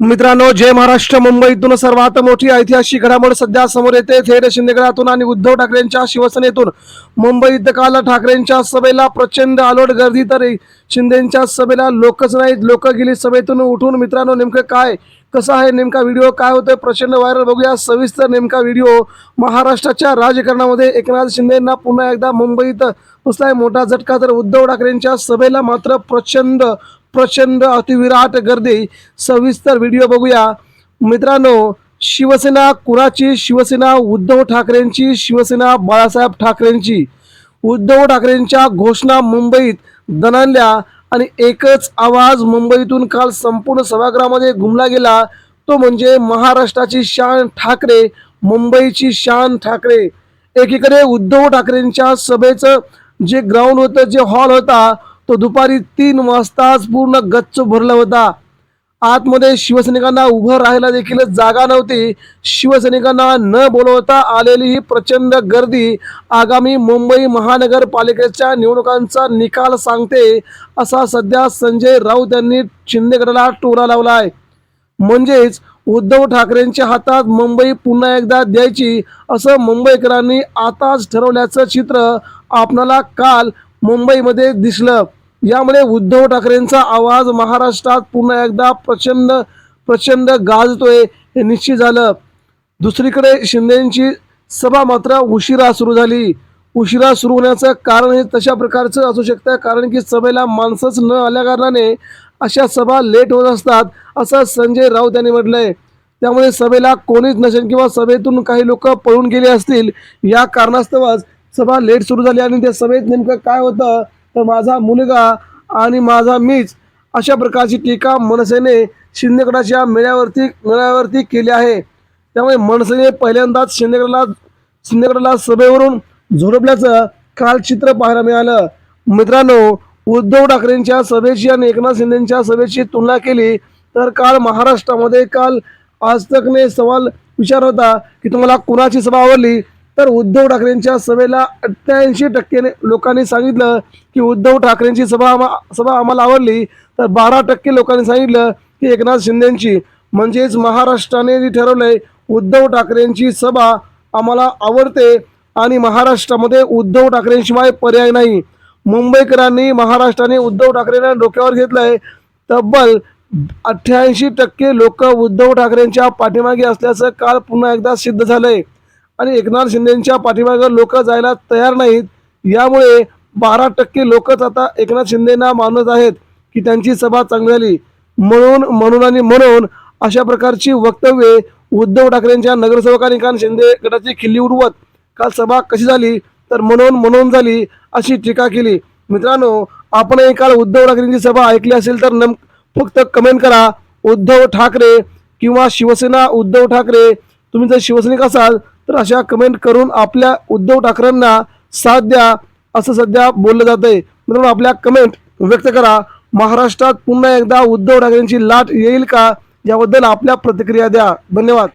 मित्रांनो जय महाराष्ट्र. मुंबईतून सर्वात मोठी ऐतिहासिक घडामोड सध्या समोर येते. थेट शिंदेगडातून आणि उद्धव ठाकरेंच्या शिवसेनेतून. मुंबईत काल ठाकरेंच्या सभेला प्रचंड आलोट गर्दी तर शिंदेच्या सभेला लोकच नाहीत. लोक गेली सभेतून उठून. मित्रांनो नेमकं काय? कसा आहे नेमका व्हिडिओ? काय होतोय? प्रचंड व्हायरल बघूया. सविस्तर नेमका व्हिडिओ महाराष्ट्राच्या राजकारणामध्ये एकनाथ शिंदेना पुन्हा एकदा मुंबईत बसलाय मोठा झटका तर उद्धव ठाकरेंच्या सभेला मात्र प्रचंड प्रचंड अतिविराट गर्दी. सविस्तर व्हिडिओ बघूया. मित्रांनो शिवसेना कुणाची? शिवसेना उद्धव ठाकरेंची शिवसेना बाळासाहेब ठाकरेंची. उद्धव ठाकरेंच्या घोषणा मुंबईत दणानल्या आणि एकच आवाज मुंबईतून काल संपूर्ण सभागृहामध्ये घुमला गेला. तो म्हणजे महाराष्ट्राची शान ठाकरे मुंबईची शान ठाकरे. एकीकडे उद्धव ठाकरेंच्या सभेचं जे ग्राउंड होतं जे हॉल होता तो दुपारी तीन वाजताच पूर्ण गच्च भरला होता. आतमध्ये शिवसैनिकांना उभं राहायला देखील जागा नव्हती. शिवसैनिकांना न बोलवता आलेली ही प्रचंड गर्दी आगामी मुंबई महानगरपालिकेच्या निवडणुकांचा निकाल सांगते असा सध्या संजय राऊत यांनी शिंदेगडाला टोरा लावलाय. म्हणजेच उद्धव ठाकरेंच्या हातात मुंबई पुन्हा एकदा द्यायची असं मुंबईकरांनी आताच ठरवल्याचं चित्र आपणाला काल मुंबईमध्ये दिसलं. यामुळे उद्धव ठाकरेंचा आवाज महाराष्ट्रात पुन्हा एकदा प्रचंड प्रचंड गाजतोय हे निश्चित झालं. दुसरीकडे शिंदेची सभा मात्र उशिरा सुरू झाली. उशिरा सुरू होण्याचं कारण हे तशा प्रकारचं असू शकतं कारण की सभेला माणसंच न आल्या कारणाने अशा सभा लेट होत असतात असं संजय राऊत यांनी म्हटलंय. त्यामुळे सभेला कोणीच नसेल किंवा सभेतून काही लोक पळून गेले असतील या कारणास्तवच सभा लेट सुरू झाली आणि त्या सभेत नेमकं काय होतं तर माझा मुलगा आणि माझा मीच अशा प्रकारची टीका मनसेने शिंदेगडाच्या मेळ्यावरती मेळ्यावरती केली आहे. त्यामुळे मनसेने पहिल्यांदाच शिंदेगडला शिंदेगडला सभेवरून झोडपल्याचं काल चित्र पाहायला मिळालं. मित्रांनो उद्धव ठाकरेंच्या सभेची आणि एकनाथ शिंदेच्या सभेची तुलना केली तर काल महाराष्ट्रामध्ये काल आजतकने सवाल विचार होता की तुम्हाला कुणाची सभा आवडली? तर उद्धव ठाकरेंच्या सभेला अठ्ठ्याऐंशी टक्के लोकांनी सांगितलं की उद्धव ठाकरेंची सभा आमा सभा आम्हाला आवडली तर बारा टक्के लोकांनी सांगितलं की एकनाथ शिंदेची. म्हणजेच महाराष्ट्राने जे ठरवलंय उद्धव ठाकरेंची सभा आम्हाला आवडते आणि महाराष्ट्रामध्ये उद्धव ठाकरेंशिवाय पर्याय नाही. मुंबईकरांनी महाराष्ट्राने उद्धव ठाकरेंना डोक्यावर घेतलंय. तब्बल अठ्ठ्याऐंशी टक्के लोक उद्धव ठाकरेंच्या पाठीमागे असल्याचं काल पुन्हा एकदा सिद्ध झालंय. आणि एकनाथ शिंदेच्या पाठीमागे लोक जायला तयार नाहीत. यामुळे बारा टक्के लोकच आता एकनाथ शिंदेना मानत आहेत की त्यांची सभा चांगली झाली. म्हणून म्हणून आणि म्हणून अशा प्रकारची वक्तव्ये उद्धव ठाकरेंच्या नगरसेवकांनी काल शिंदे गटाची खिल्ली उडवत काल सभा कशी झाली? तर म्हणून म्हणून झाली अशी टीका केली. मित्रांनो आपणही काल उद्धव ठाकरेंची सभा ऐकली असेल तर नम फक्त कमेंट करा. उद्धव ठाकरे किंवा शिवसेना उद्धव ठाकरे तुम्ही जर शिवसैनिक असाल तर अशा कमेंट करून आपल्या उद्धव ठाकरेंना साथ द्या असं सध्या बोललं जात आहे मित्रांनो आपल्या कमेंट व्यक्त करा. महाराष्ट्रात पुन्हा एकदा उद्धव ठाकरेंची लाट येईल का? याबद्दल आपल्या प्रतिक्रिया द्या. धन्यवाद.